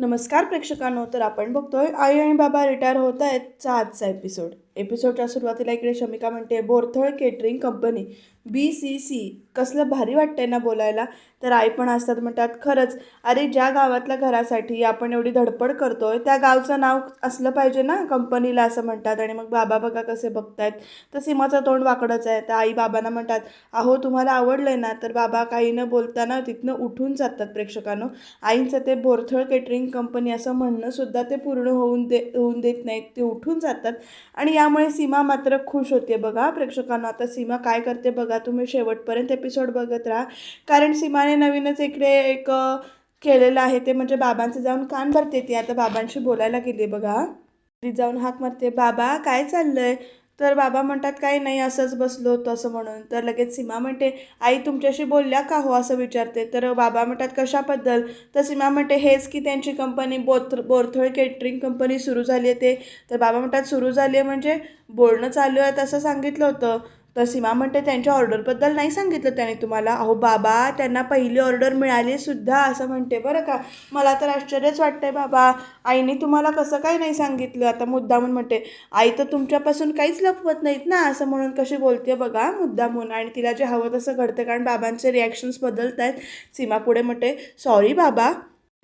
नमस्कार प्रेक्षकांनो तर आपण बघतोय आई आणि बाबा रिटायर होत आहेतचा आजचा एपिसोड एपिसोडच्या सुरुवातीला इकडे शमिका म्हणते Borthal catering company B C C. कसलं भारी वाटतंय ना बोलायला. तर आई पण असतात म्हणतात खरंच अरे ज्या गावातल्या घरासाठी आपण एवढी धडपड करतोय त्या गावचं नाव असलं पाहिजे ना कंपनीला असं म्हणतात. आणि मग बाबा बघा कसे बघतायत. तर सीमाचं तोंड वाकडंच आहे. तर आई बाबांना म्हणतात अहो तुम्हाला आवडलंय ना तर बाबा काही न बोलताना तिथनं उठून जातात प्रेक्षकांनो. आईंचं ते बोरथळ केटरिंग कंपनी असं म्हणणंसुद्धा ते पूर्ण होऊन दे होऊन देत नाहीत. ते उठून जातात. आणि यामुळे सीमा मात्र खुश होते बघा प्रेक्षकांना. आता सीमा काय करते बघा. तुम्ही शेवटपर्यंत एपिसोड बघत राहा. कारण सीमाने नवीनच इकडे एक केलेलं आहे ते म्हणजे बाबांचं जाऊन कान भरते ती. आता बाबांशी बोलायला गेली बघा. ती जाऊन हाक मारते. बाबा काय चाललंय? तर बाबा म्हणतात काही नाही असंच बसलो होतो असं म्हणून. तर लगेच सीमा म्हणते आई तुमच्याशी बोलल्या का हो? असं विचारते. तर बाबा म्हणतात कशाबद्दल? तर सीमा म्हणते हेच की त्यांची कंपनी बोथ बोरथळ केटरिंग कंपनी सुरू झाली आहे ते. तर बाबा म्हणतात सुरू झाली आहे म्हणजे बोलणं चालू आहे तसं सांगितलं होतं. तर सीमा म्हणते त्यांच्या ऑर्डरबद्दल नाही सांगितलं त्याने तुम्हाला. अहो बाबा त्यांना पहिली ऑर्डर मिळाली सुद्धा असं म्हणते. बरं का? मला तर आश्चर्यच वाटतंय बाबा. आईने तुम्हाला कसं काय नाही सांगितलं? आता मुद्दामून म्हणते आई तर तुमच्यापासून काहीच लपवत नाहीत ना असं म्हणून कशी बोलते बघा मुद्दामून. आणि तिला जे हवं तसं घडतं कारण बाबांचे रिॲक्शन्स बदलत आहेत सीमा पुढे म्हणते सॉरी बाबा.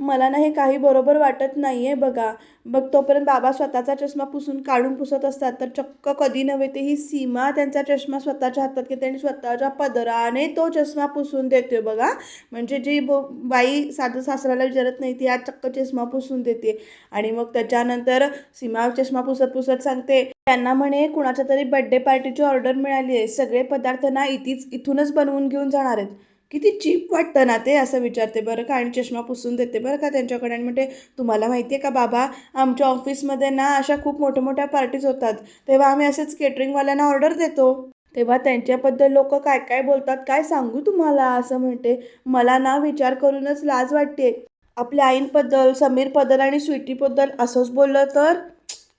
मला ना हे काही बरोबर वाटत नाही आहे बघा. बघ तोपर्यंत बाबा स्वतःचा चष्मा पुसून काढून पुसत असतात तर चक्क कधी नव्हे ते ही सीमा त्यांचा चष्मा स्वतःच्या हातात घेते आणि स्वतःच्या पदराने तो चष्मा पुसून देते बघा. म्हणजे जी बो बाई साधू सासऱ्याला विचारत नाही ती आज चक्क चष्मा पुसून देते. आणि मग त्याच्यानंतर सीमा चष्मा पुसत पुसत सांगते त्यांना म्हणे कुणाच्या तरी बड्डे पार्टीची ऑर्डर मिळाली आहे. सगळे पदार्थ ना इथीच इथूनच बनवून घेऊन जाणार आहेत. किती चीप वाटतं ना ते असं विचारते. बरं का? आणि चष्मा पुसून देते बरं का त्यांच्याकडे? आणि म्हणते तुम्हाला माहिती आहे का बाबा आमच्या ऑफिसमध्ये ना अशा खूप मोठ्या मोठ्या पार्टीज होतात. तेव्हा आम्ही असेच केटरिंगवाल्यांना ऑर्डर देतो. तेव्हा त्यांच्याबद्दल लोक काय काय बोलतात काय सांगू तुम्हाला? असं म्हणते. मला ना विचार करूनच लाज वाटते आपल्या आईंबद्दल समीरबद्दल आणि स्वीटीबद्दल असंच बोललं तर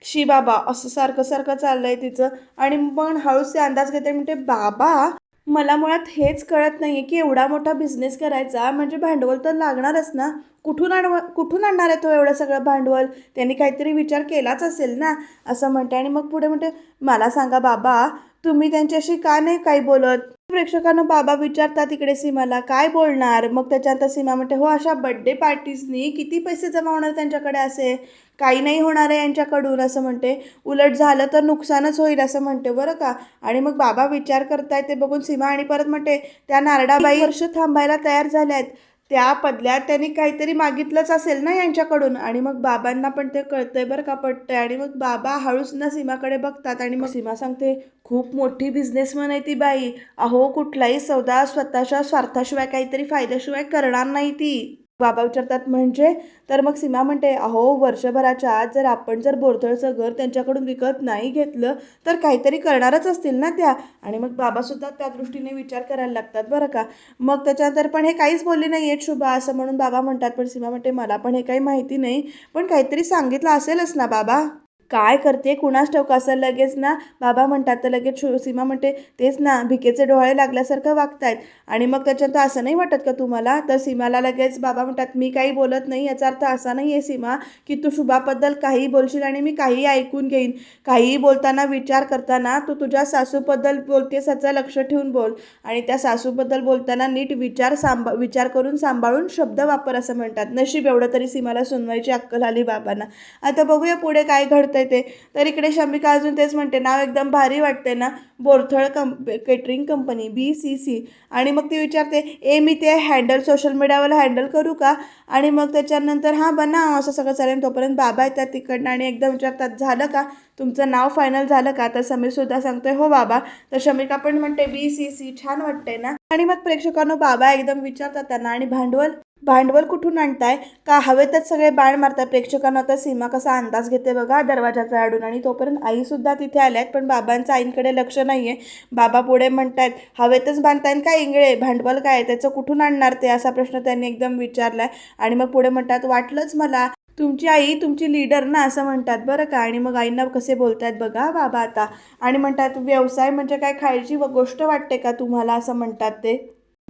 शी बाबा असं सारखं सारखं चाललं आहे तिचं. आणि पण हळूच ते अंदाज घेते. म्हणते बाबा मला मुळात हेच कळत नाही आहे की एवढा मोठा बिझनेस करायचा. म्हणजे भांडवल तर लागणारच ना. कुठून आणव कुठून आणणार आहे तो एवढं सगळं भांडवल? त्यांनी काहीतरी विचार केलाच असेल ना? असं म्हणते. आणि मग पुढे म्हणते मला सांगा बाबा तुम्ही त्यांच्याशी का नाही काही बोलत? प्रेक्षकांना बाबा विचारतात इकडे सीमाला काय बोलणार? मग त्याच्यानंतर सीमा म्हणते हो अशा बड्डे पार्टीजनी किती पैसे जमा होणार त्यांच्याकडे असे? काही नाही होणार आहे यांच्याकडून असं म्हणते. उलट झालं तर नुकसानच होईल असं म्हणते. बरं का? आणि मग बाबा विचार करतायत ते बघून सीमा आणि परत म्हणते त्या नारडाबाई वर्ष थांबायला तयार झाल्या आहेत त्या पदल्यात त्यांनी काहीतरी मागितलंच असेल ना यांच्याकडून? आणि मग बाबांना पण ते कळतंय बरं का पटतंय. आणि मग बाबा हळूच ना सीमाकडे बघतात आणि मग सीमा सांगते खूप मोठी बिझनेसमन आहे ती बाई. अहो कुठलाही सौदा स्वतःच्या स्वार्थाशिवाय काहीतरी फायद्याशिवाय करणार नाही ती. बाबा विचारतात म्हणजे? तर मग सीमा म्हणते अहो वर्षभराच्या आत जर आपण जर बोरथळचं घर त्यांच्याकडून विकत नाही घेतलं तर काहीतरी करणारच असतील ना त्या? आणि मग बाबासुद्धा त्या दृष्टीने विचार करायला लागतात बरं का? मग त्याच्यानंतर पण हे काहीच बोलले नाही आहेत शुभा असं म्हणून बाबा म्हणतात पण सीमा म्हणते मला पण हे काही माहिती नाही पण काहीतरी सांगितलं असेलच ना बाबा. काय करते? कुणास ठाऊक? असं लगेच ना बाबा म्हणतात तर लगेच शु सीमा म्हणते तेच ना भिकेचे डोळे लागल्यासारखं वागतायत. आणि मग त्याच्यानंतर असं नाही वाटत का तुम्हाला? तर सीमाला लगेच बाबा म्हणतात मी काही बोलत नाही. याचा अर्थ असा नाही आहे सीमा की तू शुभाबद्दल काहीही बोलशील आणि मी काहीही ऐकून घेईन. काहीही बोलताना विचार करताना तू तुझ्या सासूबद्दल बोलतेस याचं लक्ष ठेवून बोल. आणि त्या सासूबद्दल बोलताना नीट विचार सांभा विचार करून सांभाळून शब्द वापर असं म्हणतात. नशीब एवढं तरी सीमाला सुनवायची अक्कल आली बाबांना. आता बघूया पुढे काय घडतं घडतंय ते. तर इकडे शमिका अजून तेच म्हणते नाव एकदम भारी वाटते ना. बोरथळ कंप catering company B C C आणि मग ती विचारते ए मी ते हँडल सोशल मीडियावर हँडल करू का? आणि मग त्याच्यानंतर हां बना असं सगळं चालेल. तोपर्यंत बाबा येतात तिकडनं आणि एकदम विचारतात झालं का? तुमचं नाव फायनल झालं का? तर समीरसुद्धा सांगतोय हो बाबा. तर शमिका पण म्हणते बी सी सी छान वाटते ना. आणि मग प्रेक्षकांनो बाबा एकदम विचारतात त्यांना आणि भांडवल भांडवल कुठून आणताय? का हवेतच सगळे बाण मारताय? प्रेक्षकांना आता सीमा कसा अंदाज घेते बघा. दरवाजाचा आडून आणि तोपर्यंत आई सुद्धा तिथे आल्यात पण बाबांचं आईंकडे लक्ष नाहीये. बाबा पुढे म्हणतायत हवेतच बांधतायत का इंगळे? भांडवल काय? त्याचं कुठून आणणार ते? असा प्रश्न त्यांनी एकदम विचारलाय. आणि मग पुढे म्हणतात वाटलंच मला. तुमची आई तुमची लीडर ना? असं म्हणतात. बरं का? आणि मग आईंना कसे बोलतायत बघा बाबा आता. आणि म्हणतात व्यवसाय म्हणजे काय? खायची व गोष्ट वाटते का तुम्हाला? असं म्हणतात ते.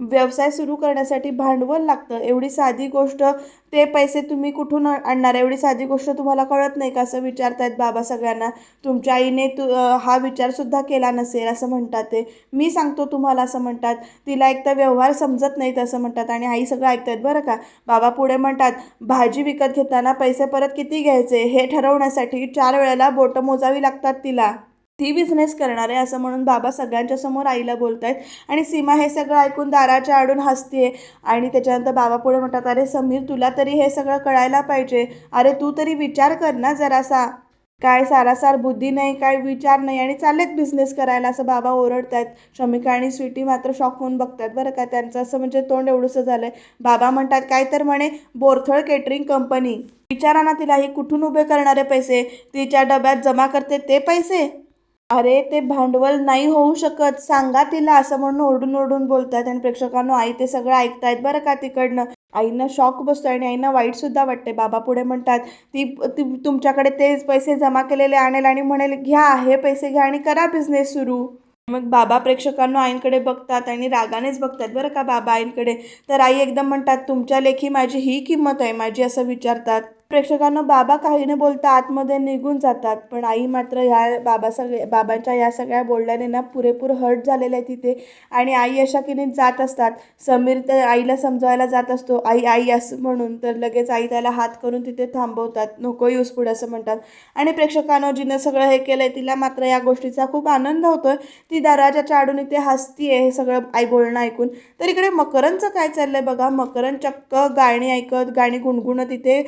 व्यवसाय सुरू करण्यासाठी भांडवल लागतं. एवढी साधी गोष्ट ते पैसे तुम्ही कुठून आणणार? एवढी साधी गोष्ट तुम्हाला कळत नाही का? असं विचारतायत बाबा सगळ्यांना. तुमच्या आईने तू हा विचारसुद्धा केला नसेल असं म्हणतात ते. मी सांगतो तुम्हाला असं म्हणतात. तिला एक तर व्यवहार समजत नाहीत असं म्हणतात. आणि आई सगळं ऐकतायत बरं का? बाबा पुढे म्हणतात भाजी विकत घेताना पैसे परत किती घ्यायचे? हे ठरवण्यासाठी चार वेळेला बोटं मोजावी लागतात तिला. ती बिझनेस करणार आहे असं म्हणून बाबा सगळ्यांच्या समोर आईला आहेत आणि सीमा हे सगळं ऐकून दाराच्या आडून हसते आणि त्याच्यानंतर बाबा पुढे म्हणतात अरे समीर तुला तरी हे सगळं कळायला पाहिजे. अरे तू तरी विचार कर ना जरासा. काय सारासार बुद्धी नाही काय विचार नाही आणि चाललेत बिझनेस करायला असं बाबा ओरडत आहेत शमिका आणि स्वीटी मात्र शॉक होऊन बघतात बरं का त्यांचं. असं म्हणजे तोंड एवढंसं झालं आहे बाबा म्हणतात काय तर म्हणे बोरथळ केटरिंग कंपनी विचारा ना तिला ही कुठून उभे करणारे पैसे? तिच्या डब्यात जमा करते ते पैसे? अरे ते भांडवल नाही होऊ शकत. सांगा तिला असं म्हणून ओरडून ओरडून बोलतात आणि प्रेक्षकांनो आई ते सगळं ऐकतायत बरं का तिकडनं. आईना शॉक बसतो आणि आईना वाईट सुद्धा वाटते बाबा पुढे म्हणतात ती ती तुमच्याकडे तेच पैसे जमा केलेले आणेल आणि म्हणेल घ्या हे पैसे घ्या आणि करा बिझनेस सुरू. मग बाबा प्रेक्षकांना आईंकडे बघतात आणि रागानेच बघतात बरं का बाबा आईंकडे. तर आई एकदम म्हणतात तुमच्या लेखी माझी ही किंमत आहे माझी असं विचारतात. प्रेक्षकांना बाबा काही न बोलता आतमध्ये निघून जातात. पण आई मात्र ह्या बाबा सगळे बाबांच्या या सगळ्या बोलण्याने ना पुरेपूर हर्ट झालेलं आहे तिथे. आणि आई अशा की नाही जात असतात. समीर तर आईला समजवायला जात असतो. आई आई असं म्हणून तर लगेच आई त्याला हात करून तिथे थांबवतात. नको यूज पुढे असं म्हणतात. आणि प्रेक्षकांनो जिनं सगळं हे केलं आहे तिला मात्र या गोष्टीचा खूप आनंद होतोय. ती दरवाजाच्या आडून इथे हसतीये हे सगळं आई बोलणं ऐकून. तर इकडे मकरंदचं काय चाललं आहे बघा. मकरंद चक्क गाणी ऐकत गाणी गुणगुणत इथे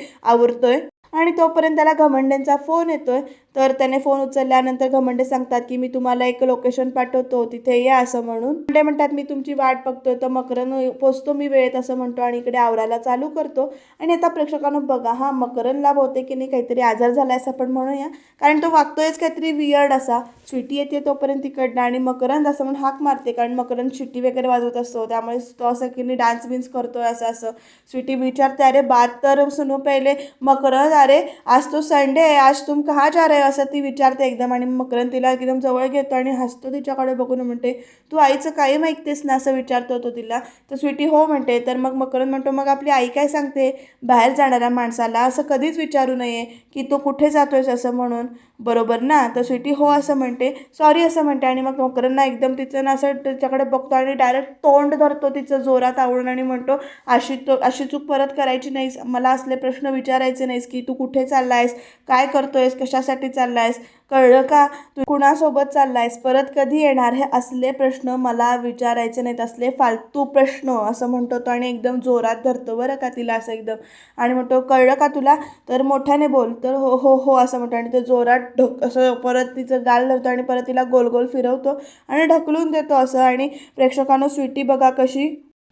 करतोय आणि तोपर्यंत त्याला घमंड्यांचा फोन येतोय. तर त्याने फोन उचलल्यानंतर घमंडे सांगतात की मी तुम्हाला एक लोकेशन पाठवतो तिथे या असं म्हणून. घमंडे म्हणतात मी तुमची वाट बघतोय तर मकरन पोचतो मी वेळेत असं म्हणतो आणि इकडे आवरायला चालू करतो. आणि आता प्रेक्षकांना बघा हा मकरनला बहुतेक की नाही काहीतरी आजार झाला असं आपण म्हणूया. कारण तो वागतोयच काहीतरी वियर्ड असा. स्वीटी येते तोपर्यंत तिकडनं आणि मकरंद असं म्हणून हाक मारते. कारण मकरंद शिट्टी वगैरे वाजवत असतो. त्यामुळे तो असं की नाही डान्स बिन्स करतोय असं असं. स्वीटी विचारते अरे बात तर सुनो पहिले. मकरंद अरे आज तो संडे आहे. आज तुम कहा जा रहे आहे असं ती विचारते एकदम आणि मकरंद तिला एकदम जवळ घेतो आणि हसतो तिच्याकडे बघून म्हणते तू आईचं काही ऐकतेस ना? असं विचारतो तो तिला. तर स्वीटी हो म्हणते. तर मग मकरंद म्हणतो मग आपली आई काय सांगते? बाहेर जाणाऱ्या माणसाला असं कधीच विचारू नये की तो कुठे जातोयस असं म्हणून. बरोबर ना? तर स्वीटी हो असं म्हणते. सॉरी असं म्हणते आणि मग मकरंदना एकदम तिचं ना असं तिच्याकडे बघतो आणि डायरेक्ट तोंड धरतो तिचं जोरात आवडून आणि म्हणतो अशी तो अशी चूक परत करायची नाहीस. मला असले प्रश्न विचारायचे नाहीस की तू कुठे चाललायस? काय करतोयस? कशासाठी चाललायस? कळलं का? तू कुणासोबत चाललायस? परत कधी येणार? हे असले प्रश्न मला विचारायचे नाहीत. असले फालतू प्रश्न असं म्हणतो तो आणि एकदम जोरात धरतो बरं का तिला असं एकदम. आणि म्हणतो कळलं का तुला? तर मोठ्याने बोल. तर हो हो हो असं म्हणतो आणि ते जोरात ढक असं परत तिचं गाल धरतो आणि परत तिला गोल गोल फिरवतो आणि ढकलून देतो असं. आणि प्रेक्षकांनो स्वीटी बघा कशी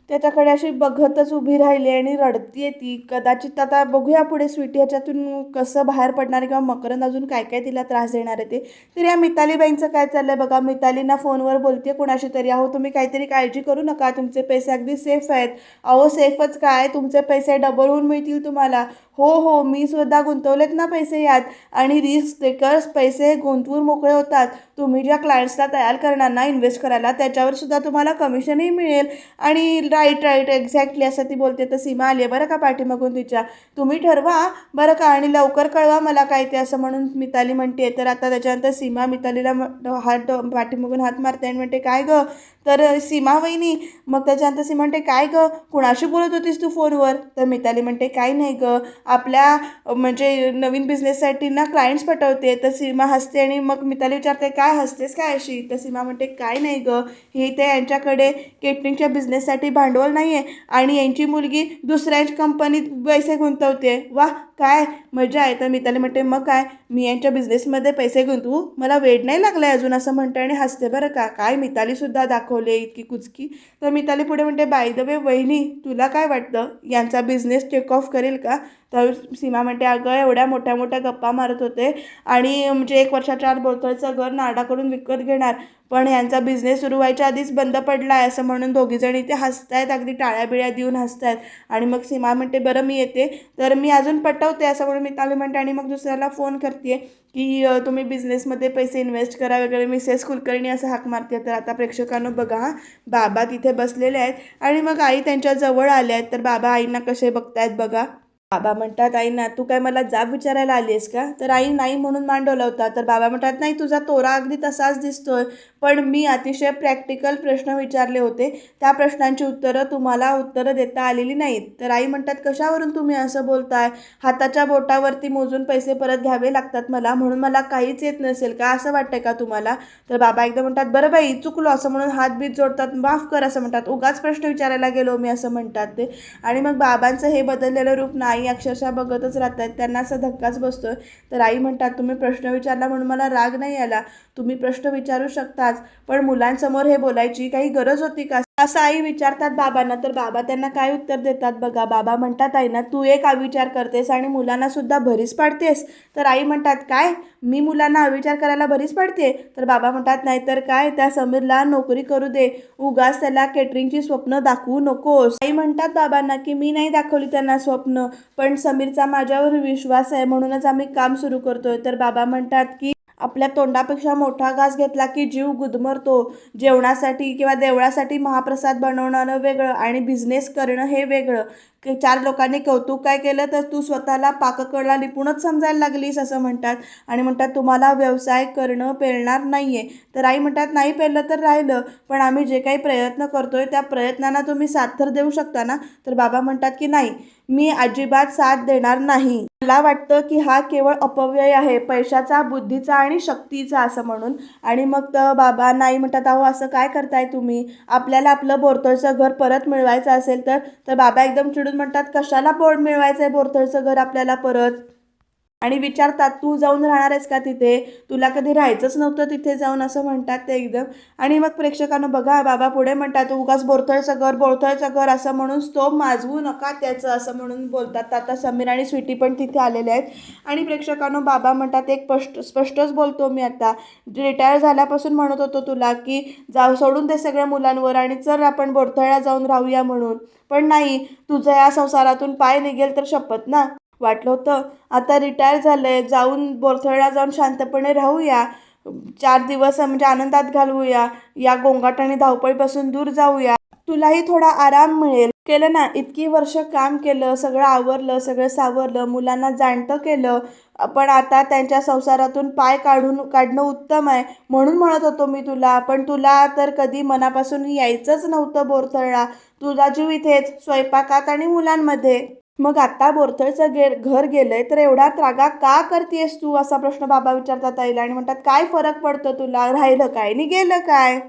त्याच्याकडे अशी बघतच उभी राहिली आणि रडतीये ती. कदाचित आता बघूया पुढे स्वीटी ह्याच्यातून कसं बाहेर पडणार आहे किंवा मकरंद अजून काय काय तिला त्रास देणार आहे ते. तर या मितालीबाईंचं काय चाललं आहे बघा. मितालीना फोनवर बोलते कुणाशी तरी. अहो तुम्ही काहीतरी काळजी करू नका. तुमचे पैसे अगदी सेफ आहेत. अहो सेफच काय? तुमचे पैसे डबल होऊन मिळतील तुम्हाला. हो हो मी सुद्धा गुंतवलेत ना पैसे यात. आणि रिस्क टेकर्स पैसे गुंतवून मोकळे होतात. तुम्ही ज्या क्लायंट्सला तयार करणार ना इन्व्हेस्ट करायला त्याच्यावर सुद्धा तुम्हाला कमिशनही मिळेल. आणि राईट राईट एक्झॅक्टली असं ती बोलते तर सीमा आली आहे बरं का पाठीमागून तिच्या? तुम्ही ठरवा. बरं का? आणि लवकर कळवा मला काय ते असं म्हणून मिताली म्हणते. तर आता त्याच्यानंतर सीमा मितालीला हात पाठीमागून हात मारते आणि म्हणते काय गं? तर सीमा वहिनी मग त्याच्यानंतर सी म्हणते काय गं? कुणाशी बोलत होतीस तू फोनवर? तर मिताली म्हणते काय नाही गं. आपल्या म्हणजे नवीन बिझनेससाठी ना क्लायंट्स पटवते तर सीमा हसते आणि मग मिताली विचारते काय हसतेस काय अशी? तर सीमा म्हणते काय नाही गं. हे ते यांच्याकडे केटरिंगच्या बिझनेससाठी भांडवल नाही आहे आणि यांची मुलगी दुसऱ्याच कंपनीत पैसे गुंतवते वा काय मजा आहे? तर मिताली म्हणते मग काय? मी यांच्या बिझनेसमध्ये पैसे गुंतवू मला वेळ नाही लागला आहे अजून? असं म्हणते आणि हसते. बरं का? काय मितालीसुद्धा दाखवले इतकी कुचकी? तर मिताली पुढे म्हणते बाय द वे वहिनी तुला काय वाटतं? यांचा बिझनेस टेक ऑफ करेल का? तर सीमा म्हणते अगं एवढ्या मोठ्या मोठ्या गप्पा मारत होते आणि म्हणजे एक वर्षाच्या आत बोलतोयचं घर नाडाकडून विकत घेणार. पण यांचा बिझनेस सुरू व्हायच्या आधीच बंद पडला आहे असं म्हणून दोघीजण इथे हसतायत अगदी टाळ्या बिळ्या देऊन हसतायत. आणि मग सीमा म्हणते बरं मी येते. तर मी अजून पटवते असं म्हणून मिताली म्हणते. आणि मग दुसऱ्याला फोन करते की तुम्ही बिझनेसमध्ये पैसे इन्व्हेस्ट करा वगैरे. मिसेस कुलकर्णी असं हाक मारते तर आता प्रेक्षकांनो बघा हां बाबा तिथे बसलेले आहेत. आणि मग आई त्यांच्या जवळ आल्या आहेत. तर बाबा आईंना कसे बघतायत बघा. बाबा म्हणतात आई ना तू काय मला जाब विचारायला आली आहेस का? तर आई नाही म्हणून मांडवला होता. तर बाबा म्हणतात नाही तुझा तोरा अगदी तसाच दिसतोय. पण मी अतिशय प्रॅक्टिकल प्रश्न विचारले होते. त्या प्रश्नांची उत्तरं तुम्हाला उत्तरं देता आलेली नाहीत. तर आई म्हणतात कशावरून तुम्ही असं बोलताय? हाताच्या बोटावरती मोजून पैसे परत घ्यावे लागतात मला म्हणून मला काहीच येत नसेल का? असं वाटतंय का तुम्हाला? तर बाबा एकदा म्हणतात बरं बाई चुकलो असं म्हणून हात बीत जोडतात. माफ कर असं म्हणतात. उगाच प्रश्न विचारायला गेलो मी असं म्हणतात ते. आणि मग बाबांचं हे बदललेलं रूप नाही अक्षरशः बघतच राहतात. त्यांना असा धक्काच बसतोय. तर आई म्हणतात तुम्ही प्रश्न विचारला म्हणून मला राग नाही आला. तुम्ही प्रश्न विचारू शकताच पण मुलांसमोर हे बोलायची काही गरज होती का? असं आई विचारतात बाबांना तर बाबा त्यांना काय उत्तर देतात बघा? बाबा म्हणतात आई ना तू एक अविचार करतेस आणि मुलांना सुद्धा भरीस पाडतेस. तर आई म्हणतात काय? मी मुलांना अविचार करायला भरीस पाडते? तर बाबा म्हणतात नाही तर काय? त्या समीरला नोकरी करू दे. उगाच त्याला केटरिंगची स्वप्न दाखवू नकोस. आई म्हणतात बाबांना की मी नाही दाखवली त्यांना स्वप्न पण समीरचा माझ्यावर विश्वास आहे म्हणूनच आम्ही काम सुरू करतोय. तर बाबा म्हणतात की आपल्या तोंडापेक्षा मोठा घास घेतला की जीव गुदमरतो. जेवणासाठी किंवा देवळासाठी महाप्रसाद बनवणं वेगळं आणि बिझनेस करणं हे वेगळं. चार लोकांनी कौतुक काय केलं तर तू स्वतःला पाककला निपुणच समजायला लागलीस असं म्हणतात. आणि म्हणतात तुम्हाला व्यवसाय करणं पेलणार नाही आहे तर आई म्हणतात नाही पेरलं तर राहिलं पण आम्ही जे काही प्रयत्न करतोय त्या प्रयत्नांना तुम्ही साथर देऊ शकता ना? तर बाबा म्हणतात की नाही. मी अजिबात साथ देणार नाही. मला वाटतं की हा केवळ अपव्यय आहे. पैशाचा बुद्धीचा आणि शक्तीचा असं म्हणून. आणि मग तर बाबा नाही म्हणतात अहो असं काय करताय तुम्ही? आपल्याला आपलं बोरतळचं घर परत मिळवायचं असेल तर? तर बाबा एकदम चिडून म्हणतात कशाला बोर्ड मिळवायचं आहे बोरतळचं घर आपल्याला परत? आणि विचारतात तू जाऊन राहणार आहेस का तिथे? तुला कधी राहायचंच नव्हतं तिथे जाऊन असं म्हणतात ते एकदम. आणि मग प्रेक्षकांना बघा बाबा पुढे म्हणतात उगाच बोरथळचं घर बोरथळचं घर असं म्हणून तो माजवू नका त्याचं असं म्हणून बोलतात. आता समीर आणि स्वीटी पण तिथे आलेले आहेत. आणि प्रेक्षकांनो बाबा म्हणतात एक स्पष्ट स्पष्टच बोलतो मी आता. रिटायर झाल्यापासून म्हणत होतो तुला की जाऊ सोडून ते सगळ्या मुलांवर आणि चल आपण बोरथळ्या जाऊन राहूया म्हणून. पण नाही तुझं या संसारातून पाय निघेल तर शपथ ना. वाटलं होतं. आता रिटायर झालं आहे जाऊन बोरथळ्याला जाऊन शांतपणे राहूया. चार दिवस म्हणजे आनंदात घालवूया. या गोंगाट आणि धावपळीपासून दूर जाऊया. तुलाही थोडा आराम मिळेल. केलं ना? इतकी वर्ष काम केलं. सगळं आवरलं. सगळं सावरलं. मुलांना जाणतं केलं. पण आता त्यांच्या संसारातून पाय काढून काढणं उत्तम आहे. म्हणून म्हणत होतो मी तुला. पण तुला तर कधी मनापासून यायचंच नव्हतं बोरथळला. तुझा जीव इथेच. स्वयंपाकात आणि मुलांमध्ये. मग आता बोरथळचं गे घर गेलंय तर एवढा त्रागा का करतेस तू? असा प्रश्न बाबा विचारतात आईला आणि म्हणतात काय फरक पडतो तुला? राहिलं काय? आणि गेलं काय?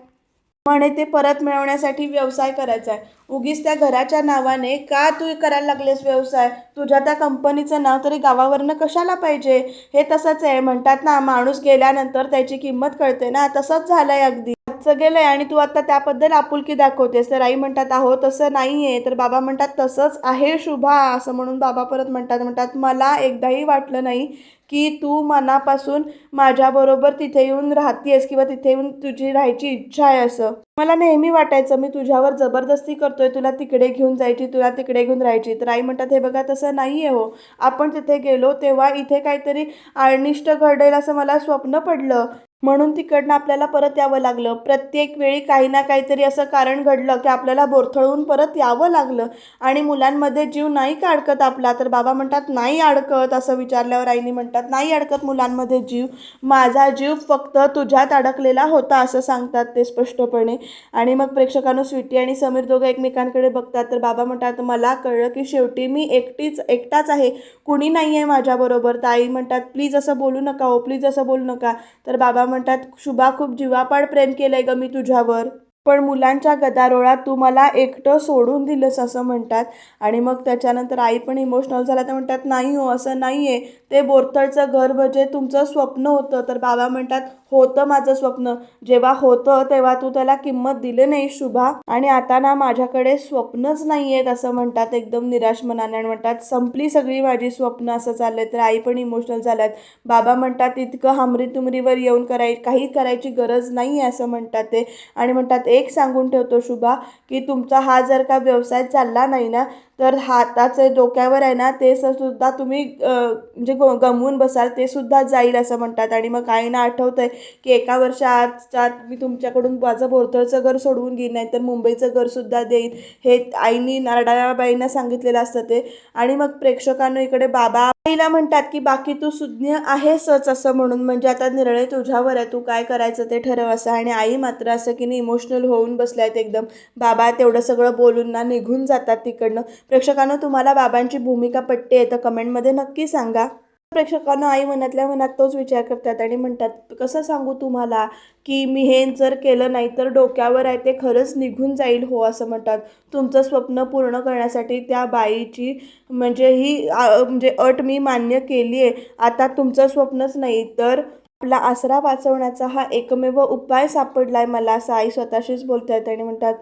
म्हणे ते परत मिळवण्यासाठी व्यवसाय करायचा आहे उगीच त्या घराच्या नावाने का तू करायला लागलेस व्यवसाय? तुझ्या त्या कंपनीचं नाव तरी गावावरनं कशाला पाहिजे? हे तसंच आहे. म्हणतात ना माणूस गेल्यानंतर त्याची किंमत कळते ना? तसंच झालं आहे अगदी. आजचं आहे आणि तू आता त्याबद्दल आपुलकी दाखवतेस. तर आई म्हणतात अहो तसं नाही आहे तर बाबा म्हणतात तसंच आहे शुभा. असं म्हणून बाबा परत म्हणतात म्हणतात मला एकदाही वाटलं नाही की तू मनापासून माझ्याबरोबर तिथे येऊन राहतेस किंवा तिथे येऊन तुझी राहायची इच्छा आहे असं. मला नेहमी वाटायचं मी तुझ्यावर जबरदस्ती करतोय तुला तिकडे घेऊन जायची तुला तिकडे घेऊन राहायची. तर आई म्हणतात हे बघा तसं नाही आहे हो. आपण तिथे गेलो तेव्हा इथे काहीतरी अनिष्ट घडेल असं मला स्वप्न पडलं. म्हणून तिकडनं आपल्याला परत यावं लागलं. प्रत्येक वेळी काही ना काहीतरी असं कारण घडलं की आपल्याला बोरथळून परत यावं लागलं. आणि मुलांमध्ये जीव नाही का अडकत आपला? तर बाबा म्हणतात नाही अडकत असं विचारल्यावर आईने म्हणतात नाही अडकत मुलांमध्ये जीव. माझा जीव फक्त तुझ्यात अडकलेला होता असं सांगतात ते स्पष्टपणे. आणि मग प्रेक्षकांनो स्वीटी आणि समीर दोघं एकमेकांकडे बघतात. तर बाबा म्हणतात मला कळलं की शेवटी मी एकटीच एकटाच आहे. कुणी नाही आहे माझ्याबरोबर. तर आई म्हणतात प्लीज असं बोलू नका ओ प्लीज असं बोलू नका. तर बाबा म्हणतात शुभा खूप जीवापाड प्रेम केलंय ग मी तुझ्यावर. पण मुलांच्या गदारोळात तू मला एकटं सोडून दिलंस असं म्हणतात. आणि मग त्याच्यानंतर आई पण इमोशनल झाल्या. तर म्हणतात नाही हो असं नाही आहे ते बोरथळचं घर म्हणजे तुमचं स्वप्न होतं. तर बाबा म्हणतात होतं माझं स्वप्न. जेव्हा होतं तेव्हा तू त्याला किंमत दिली नाही शुभा. आणि आता ना माझ्याकडे स्वप्नच नाही आहेत असं म्हणतात एकदम निराश मनाने. आणि म्हणतात संपली सगळी माझी स्वप्न असं चाललंय. तर आई पण इमोशनल झाल्यात. बाबा म्हणतात इतकं हमरी तुमरीवर येऊन कराय काही करायची गरज नाही आहे असं म्हणतात ते. आणि म्हणतात एक सांगून ठेवतो शुभा की तुमचा हा जर का व्यवसाय चालला नाही ना तर हाताचं डोक्यावर आहे ना ते सुद्धा तुम्ही म्हणजे ग- गमवून बसाल ते सुद्धा जाईल असं म्हणतात. आणि मग आईना आठवतंय की एका वर्षाच्या आत मी तुमच्याकडून माझं भोरथळचं घर सोडवून घेईन नाही तर मुंबईचं घरसुद्धा देईन. हे आईनी नारडाबाईंना सांगितलेलं असतं ते. आणि मग प्रेक्षकांना इकडे बाबा आईला म्हणतात की बाकी तू सुज्ञ आहेसच असं म्हणून. म्हणजे आता निर्णय तुझ्यावर आहे. तू काय करायचं ते ठरव असं. आणि आई मात्र असं की नाही इमोशनल होऊन बसल्या आहेत एकदम. बाबा तेवढं सगळं बोलून ना निघून जातात तिकडनं. प्रेक्षकांनो तुम्हाला बाबांची भूमिका पटते आहे तर कमेंटमध्ये नक्की सांगा. प्रेक्षकांना आई मनातल्या मनात तोच विचार करतात आणि म्हणतात कसं सांगू तुम्हाला की मी हे जर केलं नाही तर डोक्यावर आहे ते खरंच निघून जाईल हो असं म्हणतात. तुमचं स्वप्न पूर्ण करण्यासाठी त्या बाईची म्हणजे ही म्हणजे अट मी मान्य केली आहे आता तुमचं स्वप्नच नाही तर आपला आसरा वाचवण्याचा हा एकमेव उपाय सापडला आहे मला असं आई स्वतःशीच बोलत आहेत आणि म्हणतात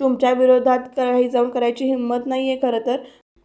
तुमच्या विरोधात काही जाऊन करायची हिंमत नाही आहे खरं तर.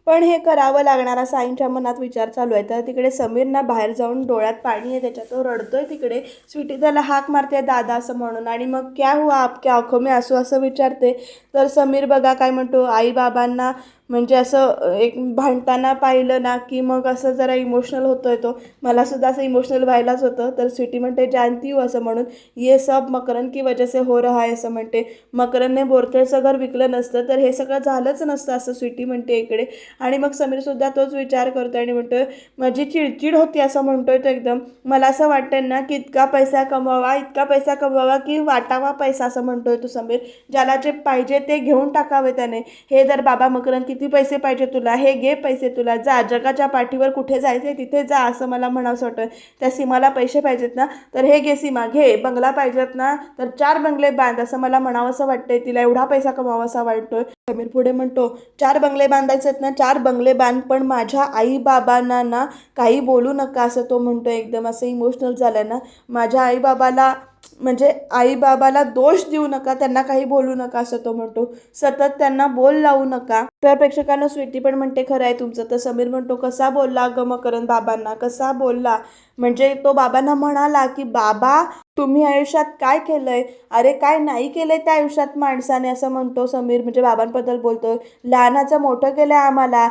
पण हे करावं लागणार असं आईंच्या मनात विचार चालू आहे. तर तिकडे समीरना बाहेर जाऊन डोळ्यात पाणी आहे. त्याच्यात तो रडतोय तिकडे. स्वीटी त्याला हाक मारते दादा असं म्हणून. आणि मग क्या हुआ आपके आंखों में असू असं विचारते. तर समीर बघा काय म्हणतो आई बाबांना म्हणजे असं एक भांडताना पाहिलं ना की मग असं जरा इमोशनल होतोय तो. मला सुद्धा असं इमोशनल व्हायलाच होतं. तर स्वीटी म्हणते जानती हूँ असं म्हणून. ये सब मकरन की वजह से हो रहा है असं म्हणते. मकरनने बोरतळचं घर विकलं नसतं तर हे सगळं झालंच नसतं असं स्वीटी म्हणते इकडे. आणि मग समीरसुद्धा तोच विचार करतो आणि म्हणतो माझी चिडचिड होती असं म्हणतोय तो एकदम. मला असं वाटतं ना की इतका पैसा कमवावा इतका पैसा कमवावा की वाटावा पैसा असं म्हणतोय तो समीर. ज्याला जे पाहिजे ते घेऊन टाकावे त्याने. हे जर बाबा मकरन किती पैसे पाहिजे तुला? हे घे पैसे तुला. जा. जगाच्या पाठीवर कुठे जायचं आहे तिथे जा असं मला म्हणावंसं वाटतं. त्या सीमाला पैसे पाहिजेत ना? तर हे घे सीमा. घे. बंगला पाहिजेत ना? तर चार बंगले बांध असं मला म्हणावंसं वाटतंय. तिला एवढा पैसा कमावासा वाटतोय. समीर पुढे म्हणतो चार बंगले बांधायचे आहेत ना? चार बंगले बांध पण माझ्या आई बाबांना ना काही बोलू नका असं तो म्हणतो एकदम असं इमोशनल झालं ना? माझ्या आई बाबाला म्हणजे आई बाबाला दोष देऊ नका त्यांना काही बोलू नका असं तो म्हणतो. सतत त्यांना बोल लावू नका. तर प्रेक्षकांना स्वीटी पण म्हणते खरं आहे तुमचं. तर समीर म्हणतो कसा बोलला ग करण बाबांना? कसा बोलला? म्हणजे तो बाबांना म्हणाला की बाबा तुम्ही आयुष्यात काय केलंय? अरे काय नाही केलंय त्या आयुष्यात माणसाने असं म्हणतो समीर. म्हणजे बाबांबद्दल बोलतोय. लहानाचं मोठं केलंय आम्हाला.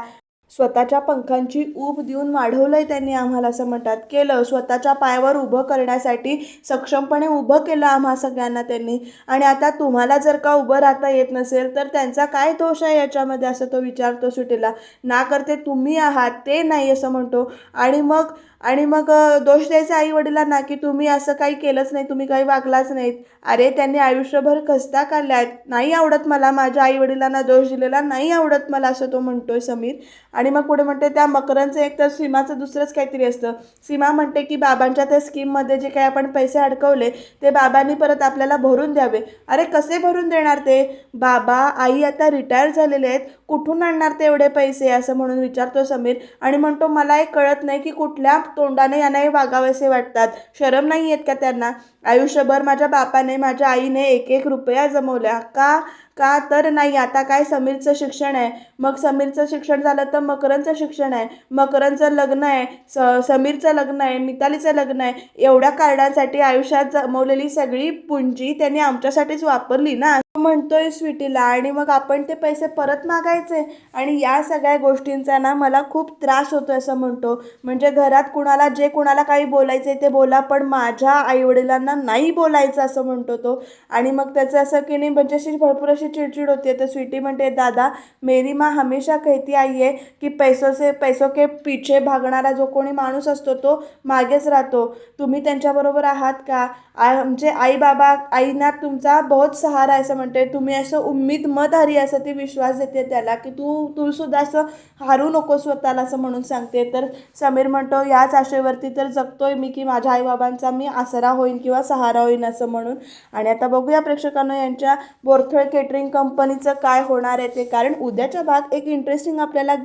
स्वतःच्या पंखांची ऊब देऊन वाढवलं आहे त्यांनी आम्हाला असं म्हणतात केलं. स्वतःच्या पायावर उभं करण्यासाठी सक्षमपणे उभं केलं आम्हा सगळ्यांना त्यांनी. आणि आता तुम्हाला जर का उभं राहता येत नसेल तर त्यांचा काय दोष आहे याच्यामध्ये? असं तो विचारतो सुटीला. ना करते तुम्ही आहात ते नाही असं म्हणतो. आणि मग आणि मग दोष द्यायचा आई वडिलांना की तुम्ही असं काही केलंच नाही तुम्ही काही वागलाच नाहीत. अरे त्यांनी आयुष्यभर खस्ता आहेत नाही आवडत मला माझ्या आई वडिलांना दोष दिलेला नाही आवडत मला असं तो म्हणतोय समीर. आणि मग पुढे म्हणते त्या मकरांचं एक तर सीमाचं दुसरंच काहीतरी असतं. सीमा म्हणते की बाबांच्या त्या स्कीममध्ये जे काही आपण पैसे अडकवले ते बाबांनी परत आपल्याला भरून द्यावे. अरे कसे भरून देणार ते? बाबा आई आता रिटायर झालेले आहेत. कुठून आणणार ते एवढे पैसे? असं म्हणून विचारतो समीर. आणि म्हणतो मला एक कळत नाही की कुठल्या तोंडाने यांना वागावेसे वाटतात. शरम नाही आहेत का त्यांना? आयुष्यभर माझ्या बापाने माझ्या आईने एक एक रुपया जमवल्या. का? का? तर नाही. आता काय? समीरचं शिक्षण आहे. मग समीरचं शिक्षण झालं तर मकरनचं शिक्षण आहे. मकरनचं लग्न आहे. स समीरचं लग्न आहे. मितालीचं लग्न आहे. एवढ्या कार्डांसाठी आयुष्यात जमवलेली सगळी पुंजी त्यांनी आमच्यासाठीच वापरली ना? म्हणतोय स्वीटीला आणि मग आपण ते पैसे परत मागायचे. आणि या सगळ्या गोष्टींचा ना मला खूप त्रास होतो असं म्हणतो. म्हणजे घरात कुणाला जे कुणाला काही बोलायचे ते बोला पण माझ्या आईवडिलांना नाही बोलायचं असं म्हणतो तो. आणि मग त्याचं असं की नाही म्हणजे अशी भरपूर अशी चिडचिड होते तर स्वीटी म्हणते दादा मेरी माँ हमेशा कहती आई आहे की पैसो से पैसो के पीछे भागणारा जो कोणी माणूस असतो तो मागेच राहतो. तुम्ही त्यांच्याबरोबर आहात का? आमचे म्हणजे आई बाबा आईना तुमचा बहुत सहारा आहे असं म्हणतात. म्हणते तुम्ही असं उम्मीद मत हरी असं ती विश्वास देते त्याला की तू तूसुद्धा असं हारू नको स्वतःला असं म्हणून सांगते. तर समीर म्हणतो याच आशेवरती तर जगतोय मी की माझ्या आईबाबांचा मी आसरा होईन किंवा सहारा होईन असं म्हणून. आणि आता बघूया प्रेक्षकांना यांच्या बोरथळ केटरिंग कंपनीचं काय होणार आहे ते. कारण उद्याच्या भाग एक इंटरेस्टिंग आपल्याला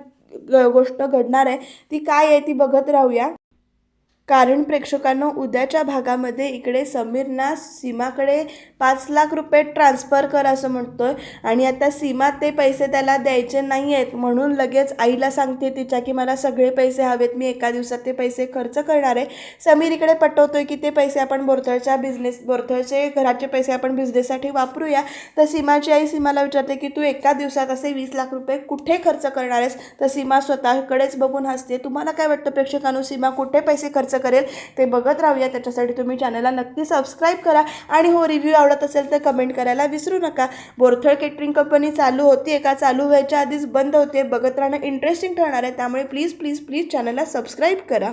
ग- गोष्ट घडणार आहे. ती काय आहे ती बघत राहूया. कारण प्रेक्षकांना उद्याच्या भागामध्ये इकडे समीरना सीमाकडे पाच लाख रुपये ट्रान्सफर कर असं म्हणतोय आणि आता सीमा ते पैसे त्याला द्यायचे नाही आहेत म्हणून लगेच आईला सांगते तिच्या की मला सगळे पैसे हवेत मी एका दिवसात ते पैसे खर्च करणार आहे. समीर इकडे पटवतोय की ते पैसे आपण बोरथळच्या बिझनेस बोरथळचे घराचे पैसे आपण बिझनेससाठी वापरूया. तर सीमाची आई सीमाला विचारते की तू एका दिवसात असे वीस लाख रुपये कुठे खर्च करणार आहेस? तर सीमा स्वतःकडेच बघून हसते. तुम्हाला काय वाटतं प्रेक्षकांनो सीमा कुठे पैसे खर्च करेल ते बघत राहूया. त्याच्यासाठी तुम्ही चॅनलला नक्की सबस्क्राईब करा. आणि हो रिव्ह्यू आवडत असेल तर कमेंट करायला विसरू नका. बोरथळ केटरिंग कंपनी चालू होती का? चालू व्हायच्या आधीच बंद होते बघत राहणं इंटरेस्टिंग ठरणार आहे. त्यामुळे प्लीज प्लीज प्लीज चॅनलला सबस्क्राईब करा.